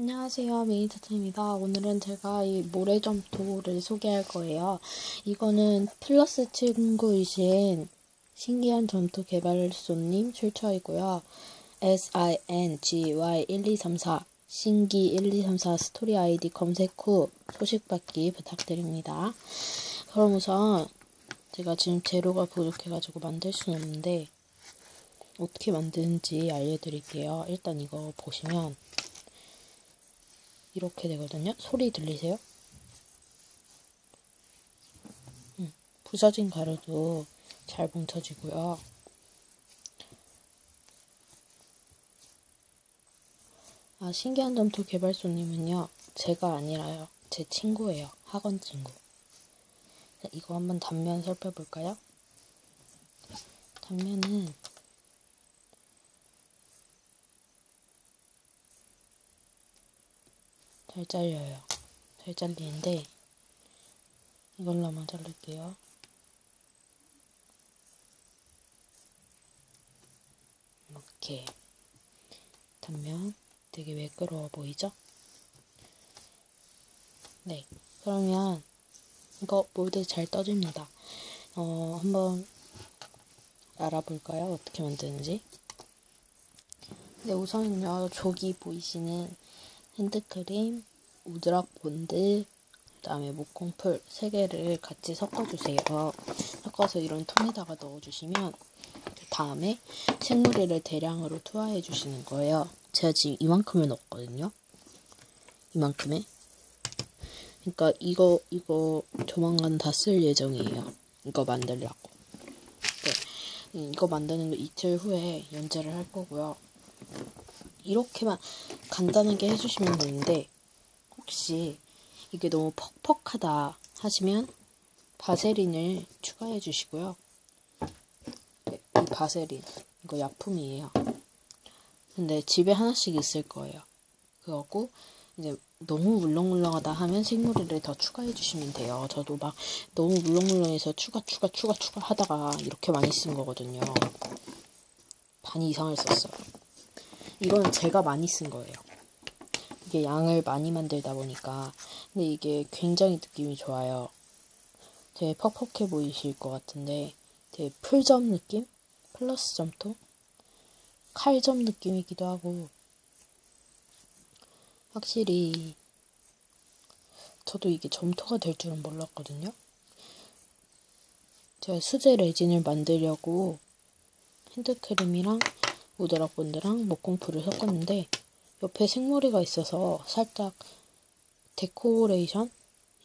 안녕하세요. 메이트입니다. 오늘은 제가 이 모래점토를 소개할 거예요. 이거는 플러스 친구이신 신기한 점토 개발소님 출처이고요. SINGY1234 신기1234 스토리 아이디 검색 후 소식 받기 부탁드립니다. 그럼 우선 제가 지금 재료가 부족해가지고 만들 수는 없는데 어떻게 만드는지 알려드릴게요. 일단 이거 보시면 이렇게 되거든요. 소리 들리세요? 음, 부서진 가루도 잘 뭉쳐지고요. 아, 신기한 점토 개발소님은요, 제가 아니라요. 제 친구예요. 학원 친구. 자, 이거 한번 단면 살펴볼까요? 단면은 잘 잘려요. 잘 잘리는데 이걸로 한번 자를게요. 이렇게 단면 되게 매끄러워 보이죠? 네, 그러면 이거 몰드 잘 떠집니다. 어, 한번 알아볼까요? 어떻게 만드는지. 네, 우선은요, 저기 보이시는 핸드크림, 우드락 본드, 그 다음에 목공풀 세 개를 같이 섞어주세요. 섞어서 이런 통에다가 넣어주시면 그 다음에 생물이를 대량으로 투하해 주시는 거예요. 제가 지금 이만큼을 넣었거든요. 이만큼에. 그러니까 이거 이거 조만간 다 쓸 예정이에요. 이거 만들려고. 네. 이거 만드는 거 이틀 후에 연재를 할 거고요. 이렇게만 간단하게 해주시면 되는데 혹시 이게 너무 퍽퍽하다 하시면 바세린을 추가해 주시고요. 네, 이 바세린 이거 약품이에요. 근데 집에 하나씩 있을 거예요. 그거고 이제 너무 물렁물렁하다 하면 생물이를 더 추가해 주시면 돼요. 저도 막 너무 물렁물렁해서 추가 추가 추가 추가 하다가 이렇게 많이 쓴 거거든요. 반 이상을 썼어요. 이건 제가 많이 쓴 거예요. 이게 양을 많이 만들다 보니까 근데 이게 굉장히 느낌이 좋아요. 되게 퍽퍽해 보이실 것 같은데 되게 풀점 느낌? 플러스 점토? 칼점 느낌이기도 하고 확실히 저도 이게 점토가 될 줄은 몰랐거든요. 제가 수제 레진을 만들려고 핸드크림이랑 우드락 본드랑 목공풀을 섞었는데 옆에 생머리가 있어서 살짝 데코레이션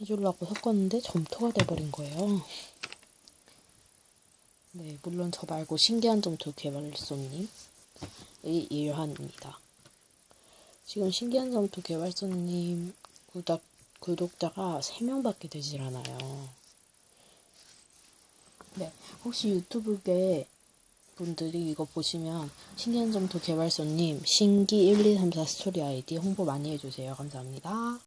해주려고 섞었는데 점토가 돼버린 거예요. 네, 물론 저 말고 신기한 점토 개발소님의 일환입니다. 지금 신기한 점토 개발소님 구독, 구독자가 3명밖에 되질 않아요. 네, 혹시 유튜브에 분들이 이거 보시면 신기한 점토 개발소님 신기 1234 스토리 아이디 홍보 많이 해주세요. 감사합니다.